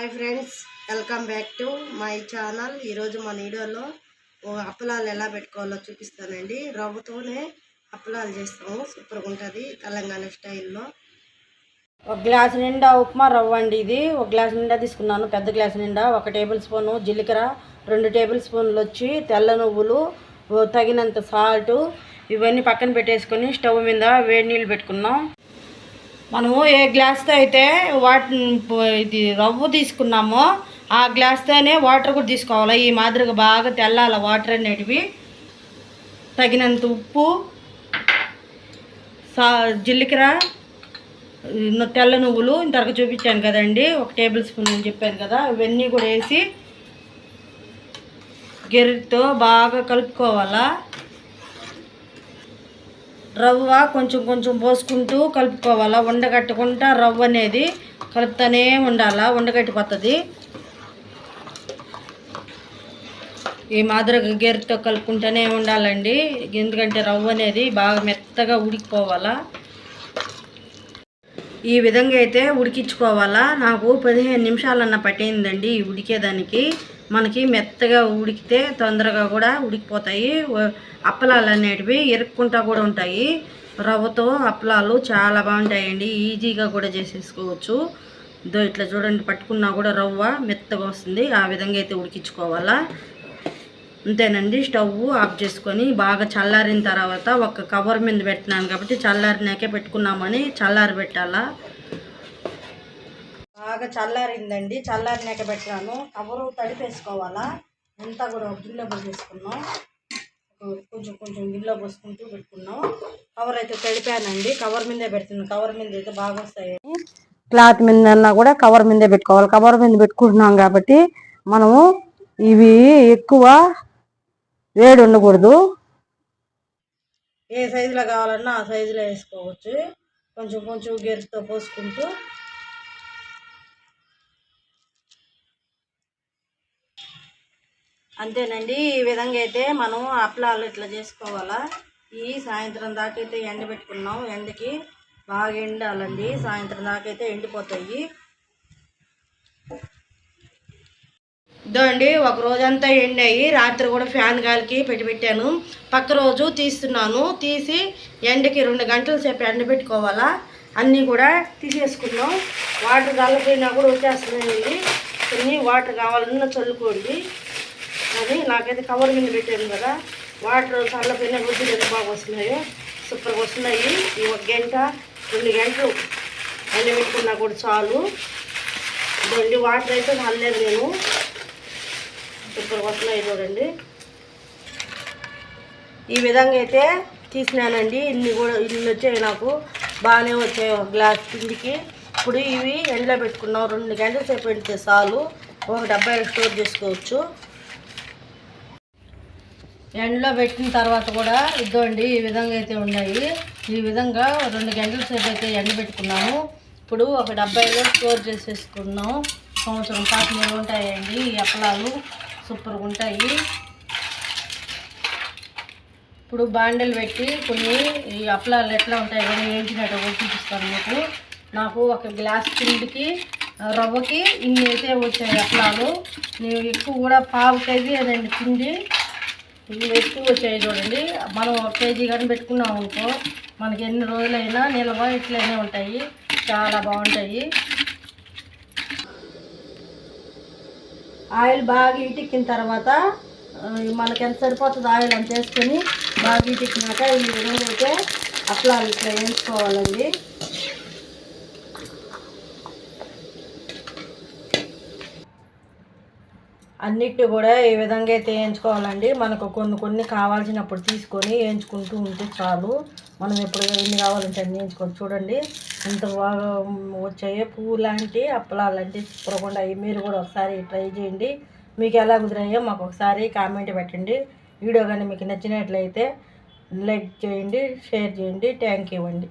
Hi friends welcome back to my channel. ఈరోజు మన వీడియోలో ఓ అప్పలాలు ఎలా పెట్టుకోవాలో చూపిస్తానండి. రవ్వతోనే అప్పలాలు చేస్తాము. సూపర్గా ఉంటుంది తెలంగాణ స్టైల్లో. ఒక గ్లాస్ నిండా ఉప్మా రవ్వ అండి ఇది. ఒక గ్లాస్ నిండా తీసుకున్నాను పెద్ద గ్లాస్ నిండా. ఒక టేబుల్ స్పూను జీలకర్ర రెండు టేబుల్ స్పూన్లు వచ్చి తెల్ల నువ్వులు తగినంత సాల్ట్. ఇవన్నీ పక్కన పెట్టేసుకొని స్టవ్ మీద వేడి నీళ్ళు పెట్టుకున్నాం. మనము ఏ గ్లాస్తో అయితే వాటి ఇది రవ్వ తీసుకున్నామో ఆ గ్లాస్తోనే వాటర్ కూడా తీసుకోవాలి. ఈ మాదిరిగా బాగా తెల్లాల వాటర్ అనేటివి. తగినంత ఉప్పు సా జీలకర్ర తెల్ల నువ్వులు ఇంతవరకు చూపించాను కదండి. ఒక టేబుల్ స్పూన్ అని చెప్పాను కదా ఇవన్నీ కూడా వేసి గెరిటితో బాగా కలుపుకోవాలా. రవ్వ కొంచెం కొంచెం పోసుకుంటూ కలుపుకోవాలా. ఉండగట్టుకుంటా రవ్వ అనేది కలుపుతూనే ఉండాలా. ఉండగట్టిపోతుంది ఈ మాదిరిగా గేరుతో కలుపుకుంటూనే ఉండాలండి. ఎందుకంటే రవ్వ అనేది బాగా మెత్తగా ఉడికిపోవాలా. ఈ విధంగా అయితే ఉడికించుకోవాలా. నాకు పదిహేను నిమిషాలన్న పట్టిందండి ఈ ఉడికేదానికి. మనకి మెత్తగా ఉడికితే తొందరగా కూడా ఉడికిపోతాయి. అప్పలాలు అనేటివి ఇరుక్కుంటా కూడా ఉంటాయి. రవ్వతో అప్పలాలు చాలా బాగుంటాయండి. ఈజీగా కూడా చేసేసుకోవచ్చు. ఇదో ఇట్లా చూడండి పట్టుకున్నా కూడా రవ్వ మెత్తగా వస్తుంది. ఆ విధంగా అయితే ఉడికించుకోవాలా. అంతేనండి. స్టవ్ ఆఫ్ చేసుకొని బాగా చల్లారిన తర్వాత ఒక కవర్ మీద పెట్టినాను కాబట్టి చల్లారినాకే పెట్టుకున్నామని చల్లారి పెట్టాలా బాగా చల్లారిందండి. చల్లారినాక పెట్టాను. కవరు తడిపేసుకోవాలా? అంతా కూడా ఒక గిన్నెలో పోసేసుకున్నాం కొంచెం కొంచెం గిన్నెలో పోసుకుంటూ పెట్టుకున్నాం. కవర్ అయితే తడిపానండి. కవర్ మీదే పెడుతున్నాం కవర్ మీద అయితే బాగా వస్తాయి. క్లాత్ మీద కూడా కవర్ మీదే పెట్టుకోవాలి. కవర్ మీద పెట్టుకుంటున్నాం కాబట్టి మనము ఇవి ఎక్కువ వేడి ఉండకూడదు. ఏ సైజులో కావాలన్నా ఆ సైజులో వేసుకోవచ్చు. కొంచెం కొంచెం గెరిటితో పోసుకుంటూ అంతేనండి. ఈ విధంగా అయితే మనం అప్పలాలు ఇట్లా చేసుకోవాలా? ఈ సాయంత్రం దాకా అయితే ఎండ పెట్టుకున్నాం. ఎండకి బాగా ఎండాలండి. సాయంత్రం దాకా అయితే ఎండిపోతాయి. ఇదో అండి ఒక రోజంతా ఎండాయి. రాత్రి కూడా ఫ్యాన్ గాలికి పెట్టి పెట్టాను పక్క రోజు తీస్తున్నాను. తీసి ఎండకి రెండు గంటల సేపు ఎండ పెట్టుకోవాలా? అన్నీ కూడా తీసేసుకున్నాం. వాటర్ చల్లపోయినా కూడా వచ్చేస్తున్నాయండి. కొన్ని వాటర్ కావాలన్నా చల్లుకోండి. అది నాకైతే కవర్ మీద పెట్టాను కదా. వాటర్ చల్లపోయినా రుచి ఎంత బాగా వస్తున్నాయో సూపర్గా వస్తున్నాయి. ఈ ఒక గంట రెండు గంటలు అన్నీ పెట్టుకున్నా కూడా చాలు. ఇదండి వాటర్ అయితే చల్లలేదు నేను. సూపర్గా వస్తున్నాయి చూడండి. ఈ విధంగా అయితే తీసినానండి. ఇన్ని కూడా ఇన్ని వచ్చాయి నాకు. బాగానే వచ్చాయి ఒక గ్లాస్ పిండికి. ఇప్పుడు ఇవి ఎండలో పెట్టుకున్నాం. రెండు గంటల సేపు పెడితే చాలు. ఒక డబ్బా స్టోర్ చేసుకోవచ్చు. ఎండలో పెట్టిన తర్వాత కూడా ఇద్దండి ఈ విధంగా అయితే ఉన్నాయి. ఈ విధంగా రెండు గంటల సేపు అయితే ఎండ పెట్టుకున్నాము. ఇప్పుడు ఒక డబ్బాయిలో స్టోర్ చేసేసుకున్నాం. సంవత్సరం పాటు మీరు ఉంటాయండి ఈ అప్పలాలు సూపర్గా ఉంటాయి. ఇప్పుడు బాండలు పెట్టి కొన్ని ఈ అప్పలాలు ఎట్లా ఉంటాయి కానీ ఏంటినట్టు కూడా చూపిస్తాను మీకు. నాకు ఒక గ్లాస్ పిండికి రవ్వకి ఇన్ని అయితే వచ్చాయి అప్పలాలు. నేను ఎక్కువ కూడా పావు కేజీ అదండి పిండి. ఇవి ఎక్కువ వచ్చాయి చూడండి. మనం ఒక కేజీ కానీ పెట్టుకున్నాం అనుకో మనకి ఎన్ని రోజులైనా నిల్వ ఇట్లనే ఉంటాయి. చాలా బాగుంటాయి. ఆయిల్ బాగా ఇటిక్కిన తర్వాత మనకి ఎంత సరిపోతుంది ఆయిల్ అని చేసుకొని బాగా ఇటిక్కినాక ఈ విధంగా అయితే అప్లాలు ఇట్లా వేసుకోవాలండి అన్నిటి కూడా ఈ విధంగా అయితే వేయించుకోవాలండి. మనకు కొన్ని కొన్ని కావాల్సినప్పుడు తీసుకొని వేయించుకుంటూ ఉంటే చాలు. మనం ఎప్పుడు ఎన్ని కావాలంటే అన్ని వేయించుకోవచ్చు. చూడండి ఇంత బాగా వచ్చాయో పువ్వు లాంటి అప్పలాంటి సూపర్గా అవి మీరు కూడా ఒకసారి ట్రై చేయండి. మీకు ఎలా కుదిరాయో మాకు ఒకసారి కామెంట్ పెట్టండి. వీడియో కానీ మీకు నచ్చినట్లయితే లైక్ చేయండి షేర్ చేయండి. థ్యాంక్ యూ అండి.